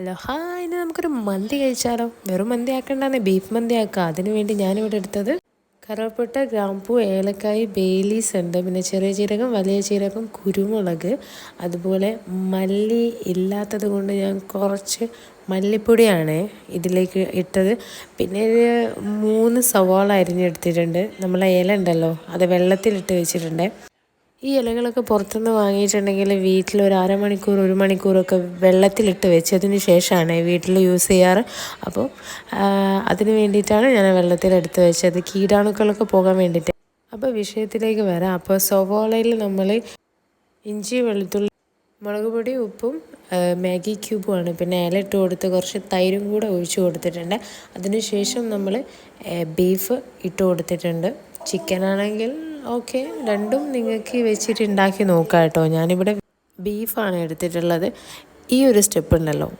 Hello hi ഇനി നമുക്കൊരു മന്തി കഴിച്ചാലോ? വെറും മന്തി ആക്കണ്ടെന്ന് ബീഫ് മന്തി ആക്കാം. അതിനുവേണ്ടി ഞാനിവിടെ എടുത്തത് കറുവപ്പട്ട ഗ്രാമ്പൂ ഏലക്കായ് ബേലീസ് ഉണ്ട് പിന്നെ ചെറിയ ജീരകം വലിയ ജീരകം കുരുമുളക് അതുപോലെ മല്ലി ഇല്ലാത്തത് കൊണ്ട് ഞാൻ കുറച്ച് മല്ലിപ്പൊടിയാണ് ഇതിലേക്ക് ഇട്ടത്. പിന്നെ മൂന്ന് സവാള അരിഞ്ഞെടുത്തിട്ടുണ്ട്. നമ്മളെ ഇല ഉണ്ടല്ലോ അത് വെള്ളത്തിലിട്ട് വെച്ചിട്ടുണ്ട്. ഈ ഇലകളൊക്കെ പുറത്തുനിന്ന് വാങ്ങിയിട്ടുണ്ടെങ്കിൽ വീട്ടിൽ ഒരു അരമണിക്കൂർ ഒരു മണിക്കൂറൊക്കെ വെള്ളത്തിലിട്ട് വെച്ചതിന് ശേഷമാണ് വീട്ടിൽ യൂസ് ചെയ്യാറ്. അപ്പോൾ അതിന് വേണ്ടിയിട്ടാണ് ഞാൻ വെള്ളത്തിലെടുത്ത് വെച്ചത്. കീടാണുക്കളൊക്കെ പോകാൻ വേണ്ടിയിട്ട്. അപ്പോൾ വിഷയത്തിലേക്ക് വരാം. അപ്പോൾ സൊവോളയിൽ നമ്മൾ ഇഞ്ചി വെളുത്തുള്ളി മുളക് പൊടി ഉപ്പും മാഗി ക്യൂബുമാണ് പിന്നെ ഇല ഇട്ട് കൊടുത്ത് കുറച്ച് തൈരും കൂടെ ഒഴിച്ചു കൊടുത്തിട്ടുണ്ട്. അതിനുശേഷം നമ്മൾ ബീഫ് ഇട്ട് കൊടുത്തിട്ടുണ്ട്. ചിക്കൻ ആണെങ്കിൽ ഓക്കെ രണ്ടും നിങ്ങൾക്ക് വെച്ചിട്ട് ഉണ്ടാക്കി നോക്കാം കേട്ടോ. ഞാനിവിടെ ബീഫാണ് എടുത്തിട്ടുള്ളത്. ഈ ഒരു സ്റ്റെപ്പ് ഉണ്ടല്ലോ.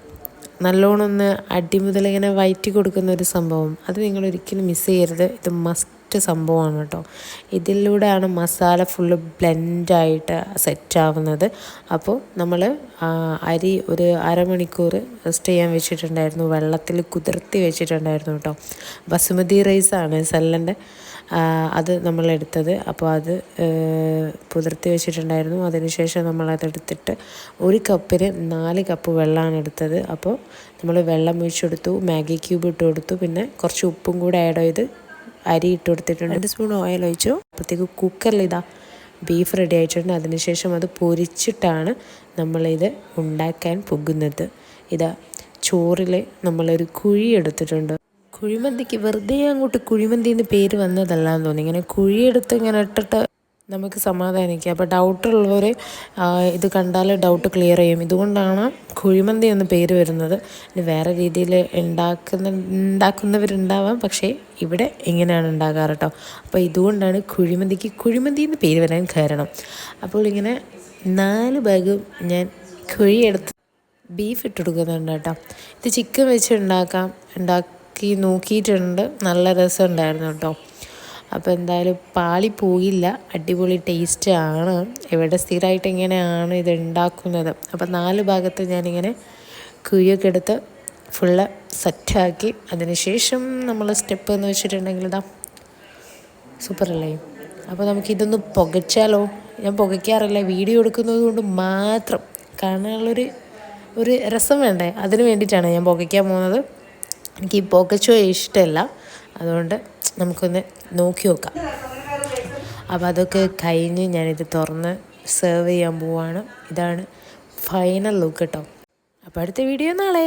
നല്ലോണം ഒന്ന് അടിമുതൽ ഇങ്ങനെ വയറ്റി കൊടുക്കുന്ന ഒരു സംഭവം. അത് നിങ്ങൾ ഒരിക്കലും മിസ് ചെയ്യരുത്. ഇത് മസ്റ്റ് സംഭവമാണ് കേട്ടോ. ഇതിലൂടെയാണ് മസാല ഫുള്ള് ബ്ലെൻഡായിട്ട് സെറ്റാവുന്നത് അപ്പോൾ നമ്മൾ അരി ഒരു അരമണിക്കൂർ റെസ്റ്റ് ചെയ്യാൻ വെച്ചിട്ടുണ്ടായിരുന്നു. വെള്ളത്തിൽ കുതിർത്തി വെച്ചിട്ടുണ്ടായിരുന്നു കേട്ടോ. ബസുമതി റൈസാണ് സെല്ലന്റെ. അത് നമ്മൾ എടുത്തത്. അപ്പോൾ അത് പുതിർത്തി വെച്ചിട്ടുണ്ടായിരുന്നു. അതിനുശേഷം നമ്മളതെടുത്തിട്ട് ഒരു കപ്പിന് നാല് കപ്പ് വെള്ളമാണ് എടുത്തത്. അപ്പോൾ നമ്മൾ വെള്ളം ഒഴിച്ചെടുത്തു മാഗി ക്യൂബ് ഇട്ട് കൊടുത്തു. പിന്നെ കുറച്ച് ഉപ്പും കൂടെ ആഡ് ചെയ്ത് അരി ഇട്ട് കൊടുത്തിട്ടുണ്ട്. രണ്ട് സ്പൂൺ ഓയിൽ ഒഴിച്ചു. അപ്പോഴത്തേക്ക് കുക്കറിൽ ഇതാ ബീഫ് റെഡി ആയിട്ടുണ്ട്. അതിനുശേഷം അത് പൊരിച്ചിട്ടാണ് നമ്മളിത് ഉണ്ടാക്കാൻ പോകുന്നത്. ഇതാ ചോറിൽ നമ്മളൊരു കുഴി എടുത്തിട്ടുണ്ട്. കുഴിമന്തിക്ക് വെറുതെ അങ്ങോട്ട് കുഴിമന്തി എന്ന് പേര് വന്നതല്ല എന്ന് തോന്നി ഇങ്ങനെ കുഴിയെടുത്ത് ഇങ്ങനെ ഇട്ടിട്ട് നമുക്ക് സമാധാനിക്കാം. അപ്പോൾ ഡൗട്ടുള്ളവർ ഇത് കണ്ടാൽ ഡൗട്ട് ക്ലിയർ ചെയ്യും. ഇതുകൊണ്ടാണ് കുഴിമന്തി എന്ന് പേര് വരുന്നത്. ഇനി വേറെ രീതിയിൽ ഉണ്ടാക്കുന്ന ഉണ്ടാക്കുന്നവരുണ്ടാവാം. പക്ഷേ ഇവിടെ എങ്ങനെയാണ് ഉണ്ടാകാറ് കേട്ടോ അപ്പോൾ ഇതുകൊണ്ടാണ് കുഴിമന്തിക്ക് കുഴിമന്തി എന്ന് പേര് വരാൻ കാരണം. അപ്പോൾ ഇങ്ങനെ നാല് ബാഗ് ഞാൻ കുഴിയെടുത്ത് ബീഫ് ഇട്ടെടുക്കുന്നുണ്ട് കേട്ടോ ഇത് ചിക്കൻ വെച്ച് ഉണ്ടാക്കാം. ഉണ്ടാക്കാം നോക്കിയിട്ടുണ്ട്. നല്ല രസമുണ്ടായിരുന്നു കേട്ടോ അപ്പോൾ എന്തായാലും പാളി പോയില്ല. അടിപൊളി ടേസ്റ്റ് ആണ്. ഇവിടെ സ്ഥിരമായിട്ട് ഇങ്ങനെയാണ് ഇത് ഉണ്ടാക്കുന്നത് അപ്പോൾ നാല് ഭാഗത്ത് ഞാനിങ്ങനെ കുഴിയൊക്കെ എടുത്ത് ഫുള്ള് സെറ്റാക്കി അതിനുശേഷം നമ്മൾ സ്റ്റെപ്പ് എന്ന് വെച്ചിട്ടുണ്ടെങ്കിൽ ഇതാ സൂപ്പറല്ലേ അപ്പോൾ നമുക്കിതൊന്ന് പുകച്ചാലോ? ഞാൻ പുകയ്ക്കാറില്ല. വീഡിയോ എടുക്കുന്നത് കൊണ്ട് മാത്രം. കാണാനുള്ളൊരു ഒരു രസം വേണ്ടേ? അതിന് വേണ്ടിയിട്ടാണ് ഞാൻ പുകയ്ക്കാൻ പോകുന്നത്. എനിക്ക് ഈ പുകച്ചോ ഇഷ്ടമല്ല അതുകൊണ്ട് നമുക്കൊന്ന് നോക്കി നോക്കാം. അപ്പോൾ അതൊക്കെ കഴിഞ്ഞ് ഞാനിത് തുറന്ന് സെർവ് ചെയ്യാൻ പോവാണ്. ഇതാണ് ഫൈനൽ ലുക്ക് കേട്ടോ അപ്പോൾ അടുത്ത വീഡിയോ നാളെ.